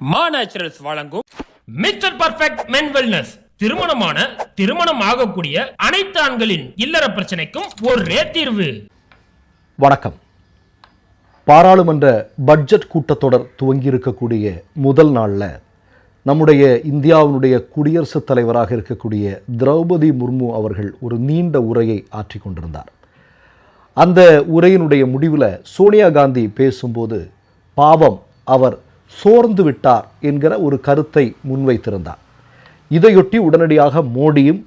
மா நேச்சுரல்ஸ் வழங்கும் mister perfect மென் wellness திருமணமான திருமணம் ஆகக்கூடிய அனைத்து ஆண்களின் இல்லற பிரச்சனைக்கும் ஒரே தீர்வு. வணக்கம். பாராளுமன்ற பட்ஜெட் கூட்டத்தொடர் துவங்கியிருக்கக்கூடிய முதல் நாளில் நம்முடைய இந்தியாவினுடைய குடியரசுத் தலைவராக இருக்கக்கூடிய திரௌபதி முர்மு அவர்கள் ஒரு நீண்ட உரையை ஆற்றிக் கொண்டிருந்தார். அந்த உரையினுடைய முடிவில் சோனியா காந்தி பேசும்போது பாவம் அவர் சோர்ந்து விட்டார் என்கிற ஒரு கருத்தை முன்வைத்திருந்தார். இதையொட்டி உடனடியாக மோடியும்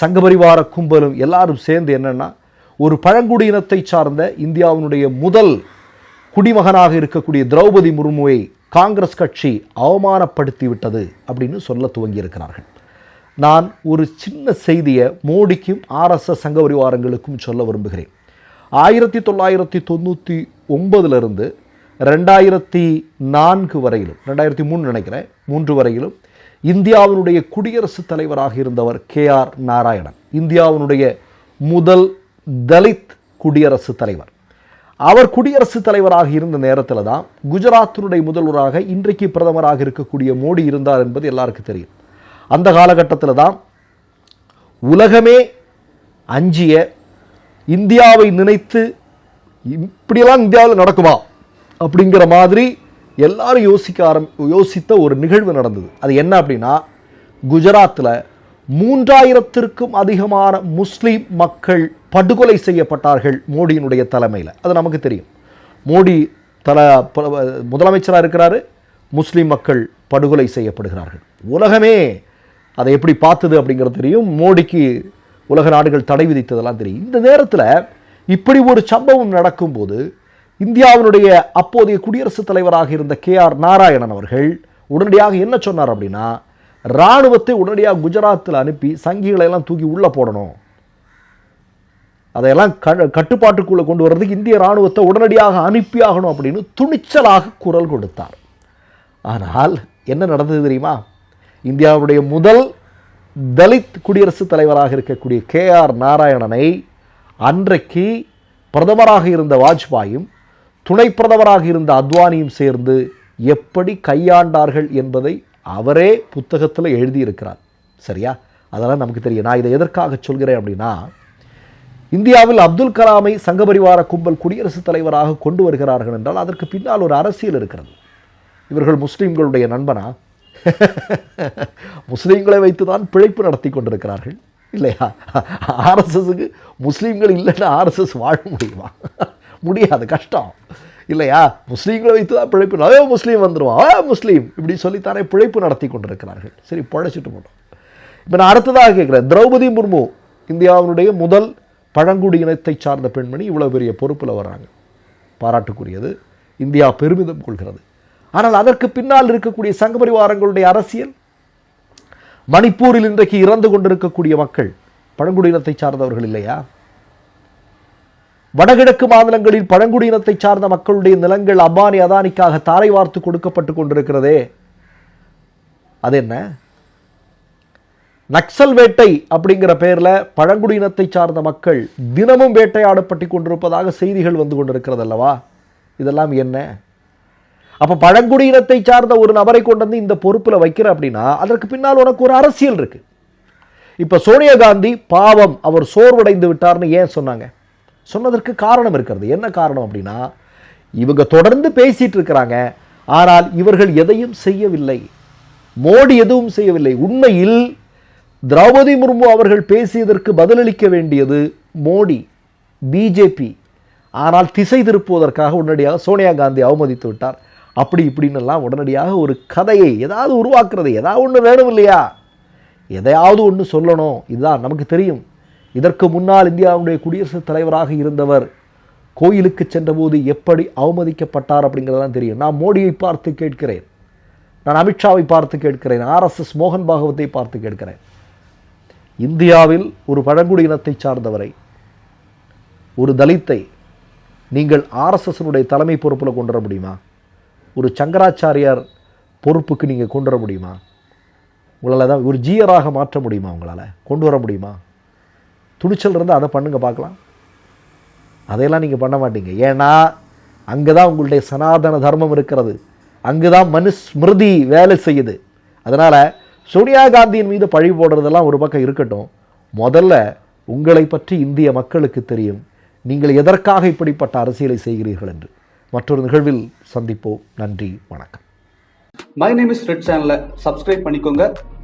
சங்கபரிவார கும்பலும் எல்லாரும் சேர்ந்து என்னென்னா ஒரு பழங்குடியினத்தை சார்ந்த இந்தியாவினுடைய முதல் குடிமகனாக இருக்கக்கூடிய திரௌபதி முர்முவை காங்கிரஸ் கட்சி அவமானப்படுத்தி விட்டது அப்படின்னு சொல்ல துவங்கியிருக்கிறார்கள். நான் ஒரு சின்ன செய்தியை மோடிக்கும் ஆர்எஸ்எஸ் சங்க பரிவாரங்களுக்கும் சொல்ல விரும்புகிறேன். ஆயிரத்தி தொள்ளாயிரத்தி தொண்ணூற்றி ஒன்பதுலேருந்து ரெண்டாயிரத்தி நான்கு வரையிலும் ரெண்டாயிரத்தி மூணு நினைக்கிறேன் மூன்று வரையிலும் இந்தியாவினுடைய குடியரசுத் தலைவராக இருந்தவர் கே ஆர் நாராயணன். இந்தியாவினுடைய முதல் தலித் குடியரசுத் தலைவர். அவர் குடியரசுத் தலைவராக இருந்த நேரத்தில் தான் குஜராத்தினுடைய முதல்வராக இன்றைக்கு பிரதமராக இருக்கக்கூடிய மோடி இருந்தார் என்பது எல்லாருக்கும் தெரியும். அந்த காலகட்டத்தில் தான் உலகமே அஞ்சிய இந்தியாவை நினைத்து இப்படியெல்லாம் இந்தியாவில் நடக்குமா? அப்படிங்கிற மாதிரி எல்லாரும் யோசிக்க ஆரம் யோசித்த ஒரு நிகழ்வு நடந்தது. அது என்ன அப்படின்னா குஜராத்தில் மூன்றாயிரத்திற்கும் அதிகமான முஸ்லீம் மக்கள் படுகொலை செய்யப்பட்டார்கள் மோடியினுடைய தலைமையில். அது நமக்கு தெரியும். மோடி தல முதலமைச்சராக இருக்கிறாரு முஸ்லீம் மக்கள் படுகொலை செய்யப்படுகிறார்கள். உலகமே அதை எப்படி பார்த்தது அப்படிங்கிறது தெரியும். மோடிக்கு உலக நாடுகள் தடை விதித்ததெல்லாம் தெரியும். இந்த நேரத்தில் இப்படி ஒரு சம்பவம் நடக்கும்போது இந்தியாவினுடைய அப்போதைய குடியரசுத் தலைவராக இருந்த கே ஆர் நாராயணன் அவர்கள் உடனடியாக என்ன சொன்னார் அப்படின்னா இராணுவத்தை உடனடியாக குஜராத்தில் அனுப்பி சங்கிகளை எல்லாம் தூக்கி உள்ளே போடணும். அதையெல்லாம் க கட்டுப்பாட்டுக்குள்ளே கொண்டு வர்றதுக்கு இந்திய இராணுவத்தை உடனடியாக அனுப்பியாகணும் அப்படின்னு துணிச்சலாக குரல் கொடுத்தார். ஆனால் என்ன நடந்தது தெரியுமா? இந்தியாவுடைய முதல் தலித் குடியரசுத் தலைவராக இருக்கக்கூடிய கே ஆர் நாராயணனை அன்றைக்கு பிரதமராக இருந்த வாஜ்பாயும் துணை பிரதமராக இருந்த அத்வானியும் சேர்ந்து எப்படி கையாண்டார்கள் என்பதை அவரே புத்தகத்தில் எழுதியிருக்கிறார். சரியா? அதெல்லாம் நமக்கு தெரியும். நான் இதை எதற்காக சொல்கிறேன் அப்படின்னா இந்தியாவில் அப்துல் கலாமை சங்கபரிவார கும்பல் குடியரசுத் தலைவராக கொண்டு வருகிறார்கள் என்றால் அதற்கு பின்னால் ஒரு அரசியல் இருக்கிறது. இவர்கள் முஸ்லீம்களுடைய நண்பனா? முஸ்லீம்களை வைத்து தான் பிழைப்பு நடத்தி கொண்டிருக்கிறார்கள். இல்லையா? ஆர்எஸ்எஸுக்கு முஸ்லீம்கள் இல்லைன்னா ஆர்எஸ்எஸ் வாழ முடியுமா? முடியாது கஷ்டம். இல்லையா? முஸ்லீம்களை வைத்து தான் பிழைப்பு அதே முஸ்லீம் வந்துடுவான் ஆ முஸ்லீம். இப்படி சொல்லித்தானே பிழைப்பு நடத்தி கொண்டிருக்கிறார்கள். சரி பழைச்சிட்டு போட்டோம் இப்போ நான் அடுத்ததாக கேட்குறேன். திரௌபதி முர்மு இந்தியாவினுடைய முதல் பழங்குடியினத்தை சார்ந்த பெண்மணி இவ்வளோ பெரிய பொறுப்பில் வர்றாங்க. பாராட்டுக்குரியது. இந்தியா பெருமிதம் கொள்கிறது. ஆனால் அதற்கு பின்னால் இருக்கக்கூடிய சங்க பரிவாரங்களுடைய அரசியல் மணிப்பூரில் இன்றைக்கு இறந்து கொண்டிருக்கக்கூடிய மக்கள் பழங்குடியினத்தை சார்ந்தவர்கள் இல்லையா? வடகிழக்கு மாநிலங்களில் பழங்குடியினத்தை சார்ந்த மக்களுடைய நிலங்கள் அபானி அதானிக்காக தாரை வார்த்து கொடுக்கப்பட்டு கொண்டிருக்கிறதே. அது என்ன நக்சல் வேட்டை அப்படிங்கிற பெயரில் பழங்குடியினத்தை சார்ந்த மக்கள் தினமும் வேட்டையாடப்பட்டு கொண்டிருப்பதாக செய்திகள் வந்து கொண்டிருக்கிறது அல்லவா இதெல்லாம் என்ன? அப்போ பழங்குடியினத்தை சார்ந்த ஒரு நபரை கொண்டு வந்து இந்த பொறுப்பில் வைக்கிற அப்படின்னா அதற்கு பின்னால் உனக்கு ஒரு அரசியல் இருக்கு. இப்போ சோனியா காந்தி பாவம் அவர் சோர்வடைந்து விட்டார்னு ஏன் சொன்னாங்க? சொன்னதற்கு காரணம் இருக்கிறது. என்ன காரணம் அப்படின்னா இவங்க தொடர்ந்து பேசிகிட்டு இருக்கிறாங்க. ஆனால் இவர்கள் எதையும் செய்யவில்லை. மோடி எதுவும் செய்யவில்லை. உண்மையில் திரௌபதி முர்மு அவர்கள் பேசியதற்கு பதிலளிக்க வேண்டியது மோடி பிஜேபி. ஆனால் திசை திருப்புவதற்காக உடனடியாக சோனியா காந்தி அவமதித்து விட்டார். அப்படி இப்படின்னுலாம் உடனடியாக ஒரு கதையை ஏதாவது உருவாக்குறது ஏதாவது ஒன்று வேணும் இல்லையா? எதையாவது ஒன்று சொல்லணும். இதுதான் நமக்கு தெரியும். இதற்கு முன்னால் இந்தியாவுடைய குடியரசுத் தலைவராக இருந்தவர் கோயிலுக்கு சென்றபோது எப்படி அவமதிக்கப்பட்டார் அப்படிங்கிறதெல்லாம் தெரியும். நான் மோடியை பார்த்து கேட்கிறேன். நான் அமித்ஷாவை பார்த்து கேட்கிறேன். ஆர்எஸ்எஸ் மோகன் பாகவத்தை பார்த்து கேட்கிறேன். இந்தியாவில் ஒரு பழங்குடியினத்தை சார்ந்தவரை ஒரு தலித்தை நீங்கள் ஆர்எஸ்எஸ்னுடைய தலைமை பொறுப்பில் கொண்டு வர முடியுமா? ஒரு சங்கராச்சாரியார் பொறுப்புக்கு நீங்கள் கொண்டு வர முடியுமா? உங்களால் தான் ஒரு ஜீயராக மாற்ற முடியுமா? உங்களால் கொண்டு வர முடியுமா? துணிச்சல் இருந்தால் அதை பண்ணுங்க பார்க்கலாம். அதையெல்லாம் நீங்கள் பண்ண மாட்டீங்க. ஏன்னா அங்கே தான் உங்களுடைய சனாதன தர்மம் இருக்கிறது. அங்கு தான் மனுஸ்மிருதி வேலை செய்யுது. அதனால் சோனியா காந்தியின் மீது பழி போடுறதெல்லாம் ஒரு பக்கம் இருக்கட்டும். முதல்ல உங்களை பற்றி இந்திய மக்களுக்கு தெரியும். நீங்கள் எதற்காக இப்படிப்பட்ட அரசியலை செய்கிறீர்கள் என்று. மற்றொரு நிகழ்வில் சந்திப்போம். நன்றி வணக்கம். மை நேம் இஸ் ரெட் சேனலை சப்ஸ்கிரைப் பண்ணிக்கோங்க.